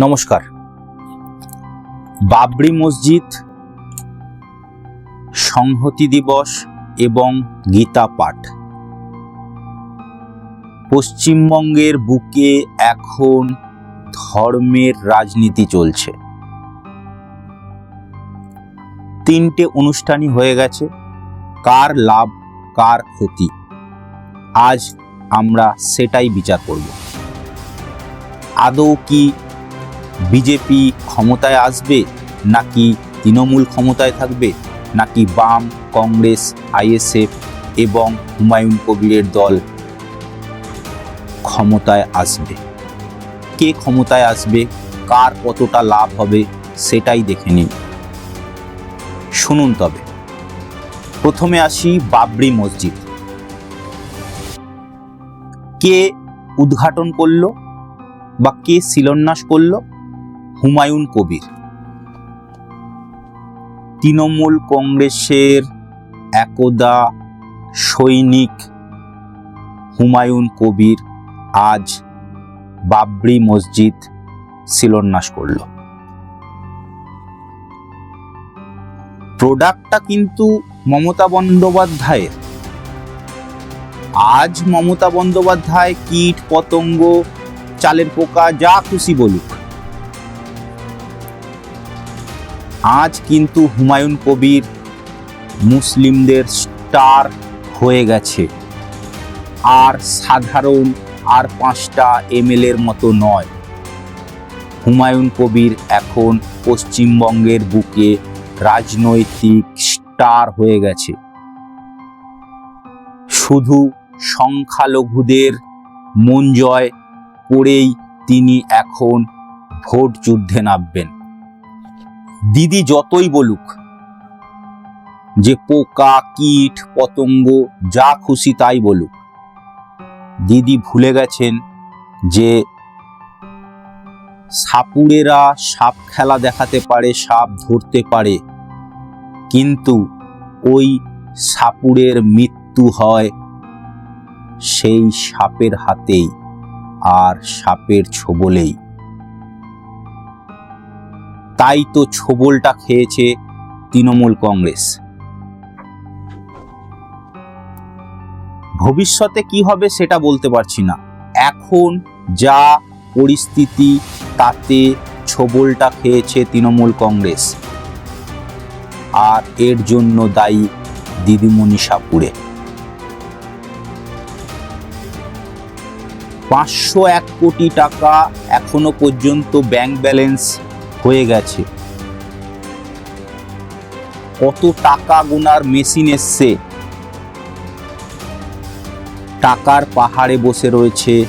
নমস্কার। বাবরি মসজিদ, সংহতি দিবস এবং গীতা পাঠ। পশ্চিমবঙ্গের বুকে এখন ধর্মের রাজনীতি চলছে। তিনটে অনুষ্ঠানই হয়ে গেছে, কার লাভ, কার ক্ষতি। আজ আমরা সেটাই বিচার করব। আদৌ কি বিজেপি ক্ষমতায় আসবে নাকি তৃণমূল ক্ষমতায় থাকবে? নাকি বাম, কংগ্রেস, আইএসএফ এবং হুমায়ুন কবিরের দল ক্ষমতায় আসবে? কে ক্ষমতায় আসবে? কার কতটা লাভ হবে? সেটাই দেখে নিন। শুনুন তবে। প্রথমে আসি বাবরি মসজিদ। কে উদ্ঘাটন করল বা কে শিলান্যাস করল? হুমায়ুন কবির। তৃণমূল কংগ্রেসের একদা সৈনিক হুমায়ুন কবির আজ বাবরি মসজিদ শিলান্যাস করল। প্রোডাক্টটা কিন্তু মমতা বন্দ্যোপাধ্যায়ের। আজ মমতা বন্দ্যোপাধ্যায় কীট পতঙ্গ, চালের পোকা, যা খুশি বলুক। আজ কিন্তু হুমায়ুন কবির মুসলিমদের স্টার হয়ে গেছে। আর সাধারণ আর পাঁচটা এমএলএর মতো নয়। হুমায়ুন কবির এখন পশ্চিমবঙ্গের বুকে রাজনৈতিক স্টার হয়ে গেছে। শুধু সংখ্যালঘুদের মন জয় করেই তিনি এখন ভোট যুদ্ধে নামবেন। দিদি যতই বলুক, যে পোকা, কীট, পতঙ্গ, যা খুশি তাই বলুক, দিদি ভুলে গেছেন যে সাপুরেরা সাপ খেলা দেখাতে পারে, সাপ ধরতে পারে, কিন্তু ওই সাপুরের মৃত্যু হয় সেই সাপের হাতেই আর সাপের ছোবলেই। তাই তো ছোবলটা খেয়েছে তৃণমূল কংগ্রেস। ভবিষ্যতে কি হবে সেটা বলতে পারছি না। এখন যা পরিস্থিতি, তাতে ছোবলটা খেয়েছে তৃণমূল কংগ্রেস। আর এর জন্য দায়ী দিদিমণি সাপুরে। পাঁচশো এক কোটি টাকা এখনও পর্যন্ত ব্যাংক ব্যালেন্স হয়ে গেছে। কত টাকা গোনার মেশিন এসছে। টাকার পাহাড়ে বসে রয়েছে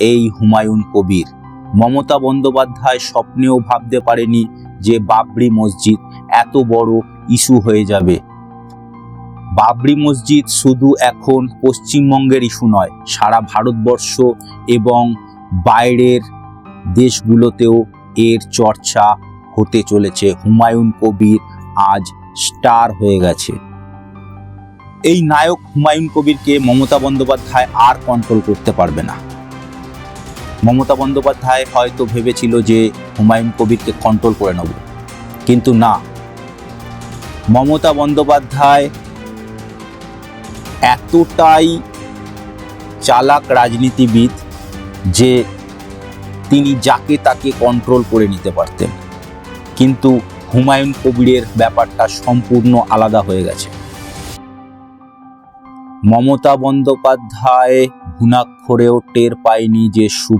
এই হুমায়ুন কবির। মমতা বন্দ্যোপাধ্যায় স্বপ্নেও ভাবতে পারেনি যে বাবরি মসজিদ এত বড় ইস্যু হয়ে যাবে। বাবরি মসজিদ শুধু এখন পশ্চিমবঙ্গের ইস্যু নয়, সারা ভারতবর্ষ এবং বাইরের দেশগুলোতেও এর চর্চা হতে চলেছে। হুমায়ুন কবির আজ স্টার হয়ে গেছে। এই নায়ক হুমায়ুন কবিরকে মমতা বন্দ্যোপাধ্যায় আর কন্ট্রোল করতে পারবে না। মমতা বন্দ্যোপাধ্যায় হয়তো ভেবেছিল যে হুমায়ুন কবিরকে কন্ট্রোল করে নেব। কিন্তু না। মমতা বন্দ্যোপাধ্যায় এতটাই চালাক রাজনীতিবিদ যে তিনি যাকে তাকে কন্ট্রোল করে নিতে পারতেন। কিন্তু হুমায়ুন কবিরের ব্যাপারটা সম্পূর্ণ আলাদা হয়ে গেছে। মমতা বন্দ্যোপাধ্যায় ঘুণাক্ষরেও টের পায়নি যে সু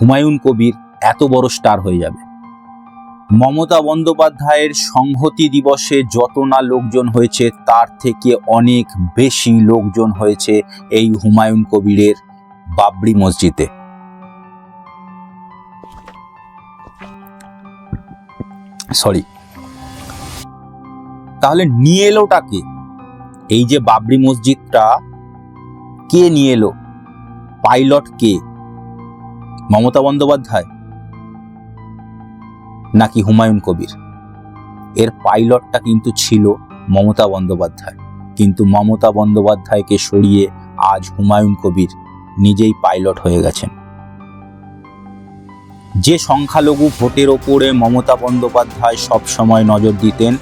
হুমায়ুন কবির এত বড় স্টার হয়ে যাবে। মমতা বন্দ্যোপাধ্যায়ের সংহতি দিবসে যত না লোকজন হয়েছে, তার থেকে অনেক বেশি লোকজন হয়েছে এই হুমায়ুন কবিরের বাবরি মসজিদে। সরি। তাহলে নিয়ে এলোটাকে এই যে বাবরি মসজিদটা, কে নিয়ে এলো? পাইলট কে? মমতা বন্দ্যোপাধ্যায়? নাকি হুমায়ুন কবির? এর পাইলটটা কিন্তু ছিল মমতা বন্দ্যোপাধ্যায়। কিন্তু মমতা বন্দ্যোপাধ্যায়কে সরিয়ে আজ হুমায়ুন কবির নিজেই পাইলট হয়ে গেছেন। যে সংখ্যালঘু ভোটের ওপরে মমতা বন্দ্যোপাধ্যায় সবসময় নজর দিতেন,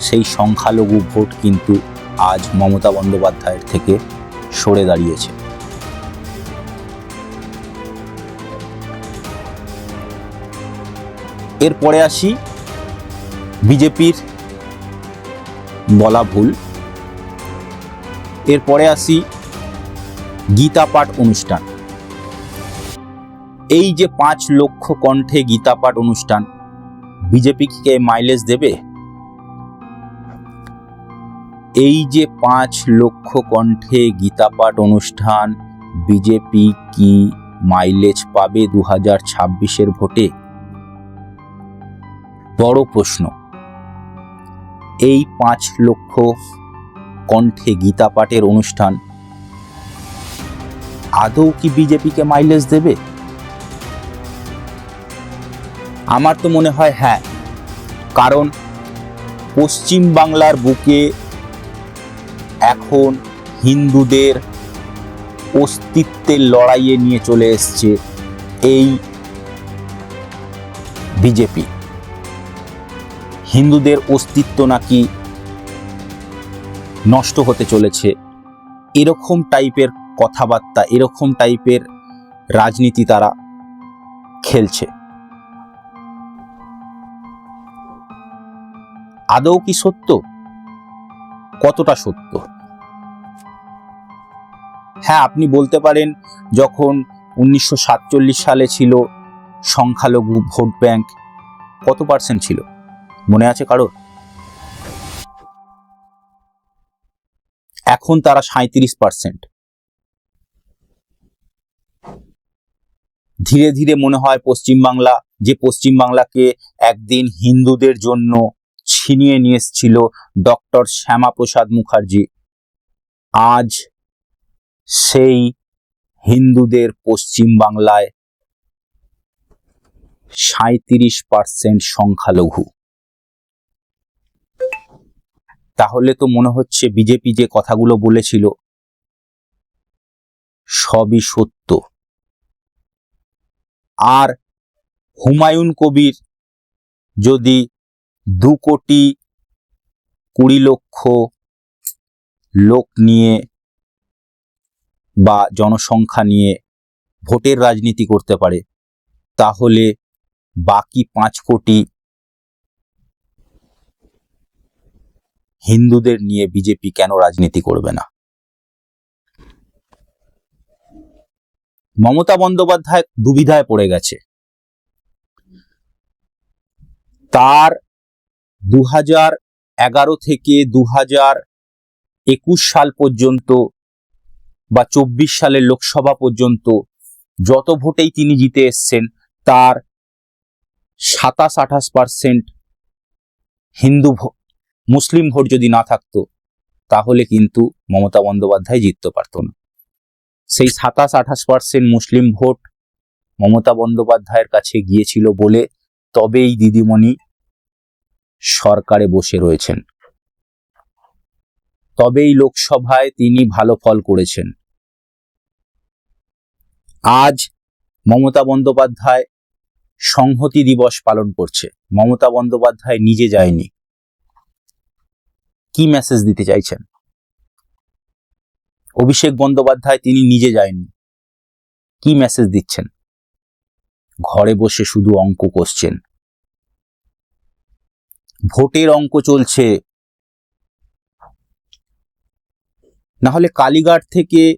সেই সংখ্যালঘু ভোট কিন্তু আজ মমতা বন্দ্যোপাধ্যায়ের থেকে সরে দাঁড়িয়েছে। এরপরে আসি বিজেপির বলা ভুল। এরপরে আসি গীতা পাঠ অনুষ্ঠান। এই যে পাঁচ লক্ষ কণ্ঠে গীতা পাঠ অনুষ্ঠান বিজেপিকে মাইলেজ দেবে? এই যে পাঁচ লক্ষ কণ্ঠে গীতাপাঠ অনুষ্ঠান, বিজেপি কি মাইলেজ পাবে দু হাজার ছাব্বিশের ভোটে? বড় প্রশ্ন। এই পাঁচ লক্ষ কণ্ঠে গীতা পাঠের অনুষ্ঠান, আদৌ কি বিজেপিকে মাইলেজ দেবে? আমার তো মনে হয় হ্যাঁ। কারণ পশ্চিম বাংলার বুকে এখন হিন্দুদের অস্তিত্বের লড়াইয়ে নিয়ে চলে এসছে এই বিজেপি। হিন্দুদের অস্তিত্ব নাকি নষ্ট হতে চলেছে। এরকম টাইপের কথাবার্তা, এরকম টাইপের রাজনীতি তারা খেলছে। আদৌ কি সত্য? কতটা সত্য? হ্যাঁ আপনি বলতে পারেন যখন উনিশশো সাতচল্লিশ সালে ছিল সংখ্যালঘু ভোট ব্যাংক, কত পার্সেন্ট ছিল? মনে আছে কারোর? এখন তারা সাঁত্রিশ পার্সেন্ট ধীরে ধীরে মনে হয় পশ্চিমবাংলা, যে পশ্চিমবাংলাকে একদিন হিন্দুদের জন্য ছিনিয়ে নিয়ে এসেছিল ডক্টর শ্যামাপ্রসাদ মুখার্জি। আজ সেই হিন্দুদের পশ্চিম বাংলায় সাঁত্রিশ পার্সেন্ট সংখ্যালঘু। তাহলে তো মনে হচ্ছে বিজেপি যে কথাগুলো বলেছিল, সবই সত্য। আর হুমায়ুন কবির যদি দু কোটি কুড়ি লক্ষ লোক নিয়ে বা জনসংখ্যা নিয়ে ভোটের রাজনীতি করতে পারে, তাহলে বাকি পাঁচ কোটি হিন্দুদের নিয়ে বিজেপি কেন রাজনীতি করবে না? মমতা বন্দ্যোপাধ্যায় দুবিধায় পড়ে গেছে। তার দু এগারো থেকে দু একুশ সাল পর্যন্ত বা চব্বিশ সালের লোকসভা পর্যন্ত যত ভোটেই তিনি জিতে এসছেন, তার সাতাশ, আঠাশ পার্সেন্ট হিন্দু মুসলিম ভোট যদি না থাকতো, তাহলে কিন্তু মমতা বন্দ্যোপাধ্যায় জিততে পারত না। সেই সাতাশ, আঠাশ পার্সেন্ট মুসলিম ভোট মমতা বন্দ্যোপাধ্যায়ের কাছে গিয়েছিল বলে তবেই দিদিমণি সরকারে বসে রয়েছেন। তবেই লোকসভায় তিনি ভালো ফল করেছেন। আজ মমতা বন্দ্যোপাধ্যায় সংহতি দিবস পালন করছে। মমতা বন্দ্যোপাধ্যায় নিজে যায়নি। কি মেসেজ দিতে চাইছেন? অভিষেক বন্দ্যোপাধ্যায় তিনি নিজে যায়নি। কি মেসেজ দিচ্ছেন? ঘরে বসে শুধু অঙ্ক কষছেন ভোটের অঙ্ক চলছে। না হলে কালীঘাট থেকে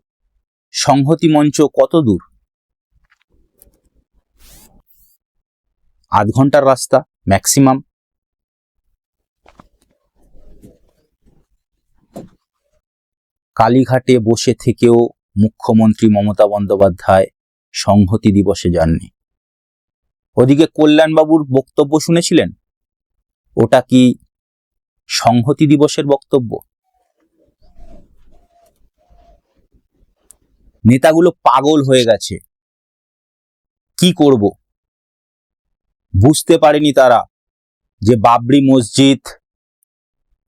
সংহতি মঞ্চ কত দূর? আধ ঘণ্টার রাস্তা ম্যাক্সিমাম কালীঘাটে বসে থেকেও মুখ্যমন্ত্রী মমতা বন্দ্যোপাধ্যায় সংহতি দিবসে যাননি। ওদিকে কল্যাণবাবুর বক্তব্য শুনেছিলেন? ওটা কি সংহতি দিবসের বক্তব্য? নেতাগুলো পাগল হয়ে গেছে। কি করব? বুঝতে পারেনি তারা যে বাবরি মসজিদ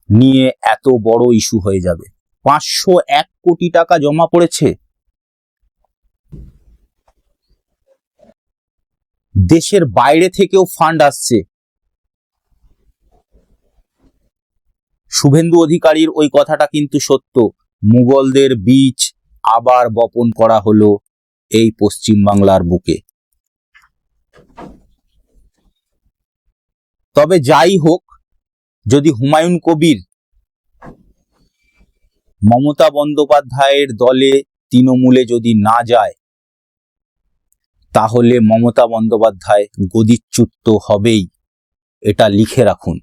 নিয়ে এত বড় ইস্যু হয়ে যাবে। পাঁচশো এক কোটি টাকা জমা পড়েছে। দেশের বাইরে থেকেও ফান্ড আসছে। শুভেন্দু অধিকারীর ওই কথাটা কিন্তু সত্য। মুঘলদের বীজ আবার বপন করা হলো এই পশ্চিম বাংলার বুকে। তবে যাই হোক, যদি হুমায়ুন কবির মমতা বন্দ্যোপাধ্যায়ের দলে তৃণমূলে যদি না যায়, তাহলে মমতা বন্দ্যোপাধ্যায় গদিচ্যুত হবেই। এটা লিখে রাখুন।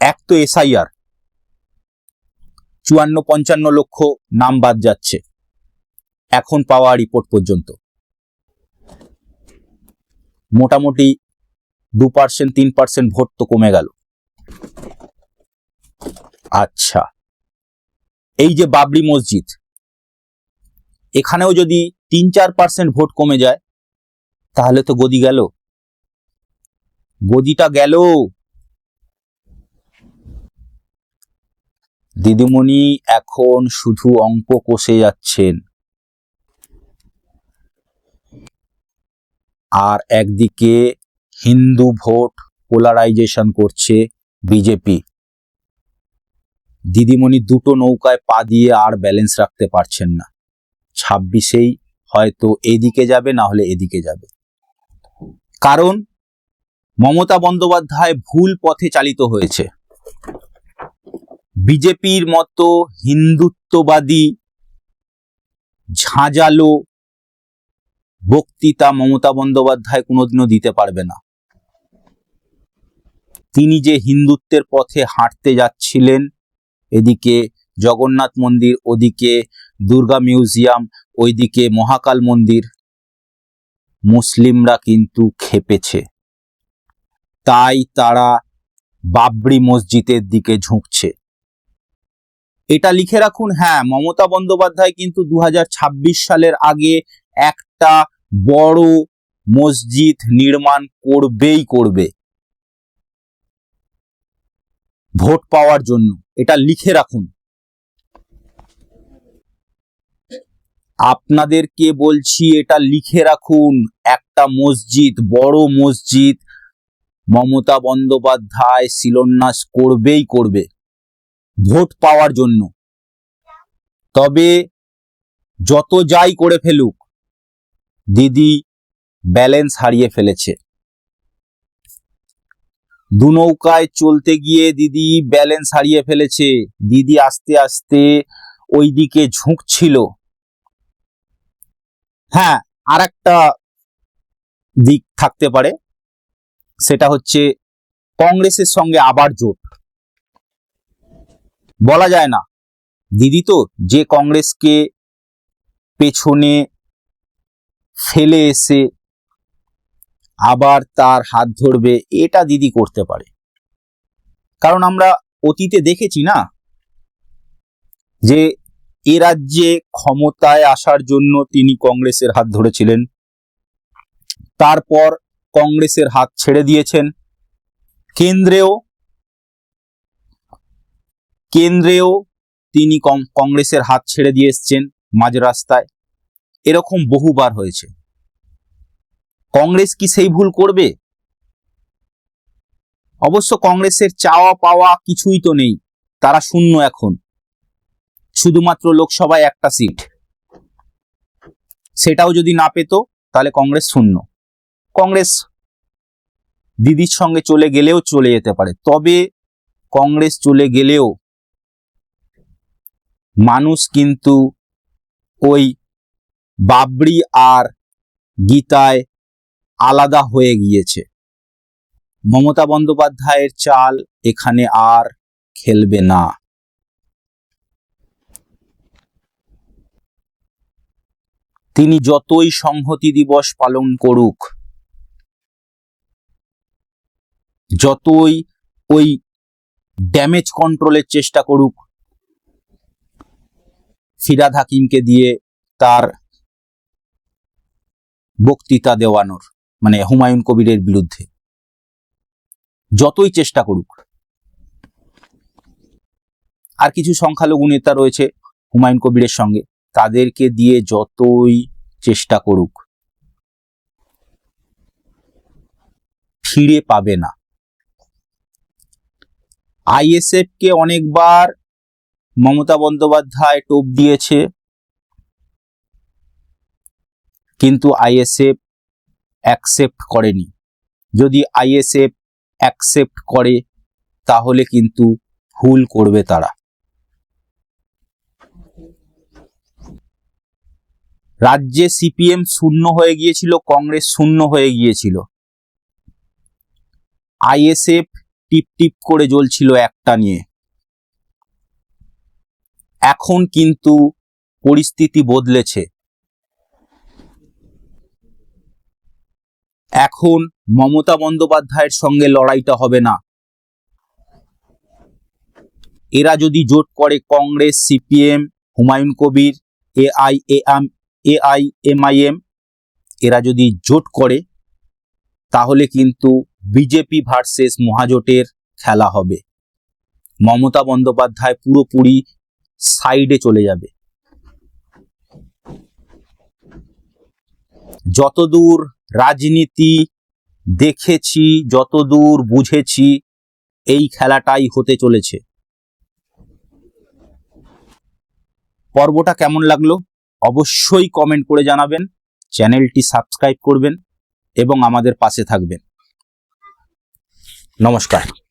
এক তো এসআইআর চুয়ান্ন পঞ্চান্ন লক্ষ নাম বাদ যাচ্ছে। এখন পাওয়া রিপোর্ট পর্যন্ত। মোটামুটি দু পার্সেন্ট তিন পার্সেন্ট ভোট তো কমে গেল। আচ্ছা। এই যে বাবরি মসজিদ, এখানেও যদি তিন চার পার্সেন্ট ভোট কমে যায়, তাহলে তো গদি গেল। গদিটা গেল। দিদিমণি এখন শুধু অঙ্ক কষে যাচ্ছেন। আর একদিকে হিন্দু ভোট পোলারাইজেশন করছে বিজেপি। দিদিমণি দুটো নৌকায় পা দিয়ে আর ব্যালেন্স রাখতে পারছেন না। ছাব্বিশেই হয়তো এদিকে যাবে, না হলে এদিকে যাবে। কারণ মমতা বন্দ্যোপাধ্যায় ভুল পথে চালিত হয়েছে। বিজেপির মতো হিন্দুত্ববাদী, ঝাঁঝালো বক্তৃতা মমতা বন্দ্যোপাধ্যায় কোনোদিনও দিতে পারবে না। তিনি যে হিন্দুত্বের পথে হাঁটতে যাচ্ছিলেন, এদিকে জগন্নাথ মন্দির, ওদিকে দুর্গা মিউজিয়াম, ওইদিকে মহাকাল মন্দির, মুসলিমরা কিন্তু খেপেছে। তাই তারা বাবরি মসজিদের দিকে ঝুঁকছে। এটা লিখে রাখুন হ্যাঁ মমতা বন্দ্যোপাধ্যায় কিন্তু দু হাজার ছাব্বিশ সালের আগে একটা বড় মসজিদ নির্মাণ করবেই করবে। ভোট পাওয়ার জন্য, এটা লিখে রাখুন। আপনাদেরকে বলছি, এটা লিখে রাখুন, একটা মসজিদ, বড় মসজিদ মমতা বন্দ্যোপাধ্যায় শিলান্যাস করবেই করবে। ভোট পাওয়ার জন্য। তবে যত যাই করে ফেলুক, দিদি ব্যালেন্স হারিয়ে ফেলেছে। দু নৌকায় চলতে গিয়ে দিদি ব্যালেন্স হারিয়ে ফেলেছে। দিদি আস্তে আস্তে ওইদিকে ঝুঁকছিল। হ্যাঁ আর একটা দিক থাকতে পারে। সেটা হচ্ছে কংগ্রেসের সঙ্গে আবার জোট। বলা যায় না। দিদি তো যে কংগ্রেসকে পেছনে ফেলে এসে আবার তার হাত ধরবে, এটা দিদি করতে পারে। কারণ আমরা অতীতে দেখেছি না যে এ রাজ্যে ক্ষমতায় আসার জন্য তিনি কংগ্রেসের হাত ধরেছিলেন। তারপর কংগ্রেসের হাত ছেড়ে দিয়েছেন। কেন্দ্রেও কেন্দ্রেও তিনি কংগ্রেসের হাত ছেড়ে দিয়ে এসছেন মাঝ রাস্তায়। এরকম বহুবার হয়েছে। কংগ্রেস কি সেই ভুল করবে? অবশ্য কংগ্রেসের চাওয়া পাওয়া কিছুই তো নেই। তারা শূন্য এখন। শুধুমাত্র লোকসভায় একটা সিট। সেটাও যদি না পেত, তাহলে কংগ্রেস শূন্য। কংগ্রেস দিদির সঙ্গে চলে গেলেও চলে যেতে পারে। তবে কংগ্রেস চলে গেলেও মানুষ কিন্তু ওই বাবরি আর গীতায় আলাদা হয়ে গিয়েছে। মমতা বন্দ্যোপাধ্যায়ের চাল এখানে আর খেলবে না। তিনি যতই সংহতি দিবস পালন করুক, যতই ওই ড্যামেজ কন্ট্রোলের চেষ্টা করুক ফিরাদ হাকিমকে দিয়ে তার বক্তৃতা দেওয়ানোর মানে হুমায়ুন কবিরের বিরুদ্ধে। যতই চেষ্টা করুক। আর কিছু সংখ্যালঘু নেতা রয়েছে হুমায়ুন কবিরের সঙ্গে। তাদেরকে দিয়ে যতই চেষ্টা করুক, ফিরে পাবে না। আইএসএফ কে অনেকবার মমতা বন্দ্যোপাধ্যায় টোপ দিয়েছে। কিন্তু আইএসএফ অ্যাকসেপ্ট করেনি। যদি আইএসএফ অ্যাকসেপ্ট করে, তাহলে কিন্তু ভুল করবে তারা। রাজ্যে সিপিএম শূন্য হয়ে গিয়েছিল, কংগ্রেস শূন্য হয়ে গিয়েছিল। আইএসএফ টিপ টিপ করে জ্বলছিল একটা নিয়ে। এখন কিন্তু পরিস্থিতি বদলেছে। এখন মমতা বন্দ্যোপাধ্যায়ের সঙ্গে লড়াইটা হবে না। এরা যদি জোট করে Congress, CPM, Humayun Kabir AI AM AI MIM এরা যদি জোট করে, তাহলে কিন্তু বিজেপি ভার্সেস মহাজোটের খেলা হবে। মমতা বন্দ্যোপাধ্যায় পুরোপুরি সাইডে চলে যাবে। যতদূর রাজনীতি দেখেছি, যতদূর বুঝেছি, এই খেলাটাই হতে চলেছে। পর্বটা কেমন লাগল? অবশ্যই কমেন্ট করে জানাবেন, চ্যানেলটি সাবস্ক্রাইব করবেন এবং আমাদের পাশে থাকবেন। নমস্কার।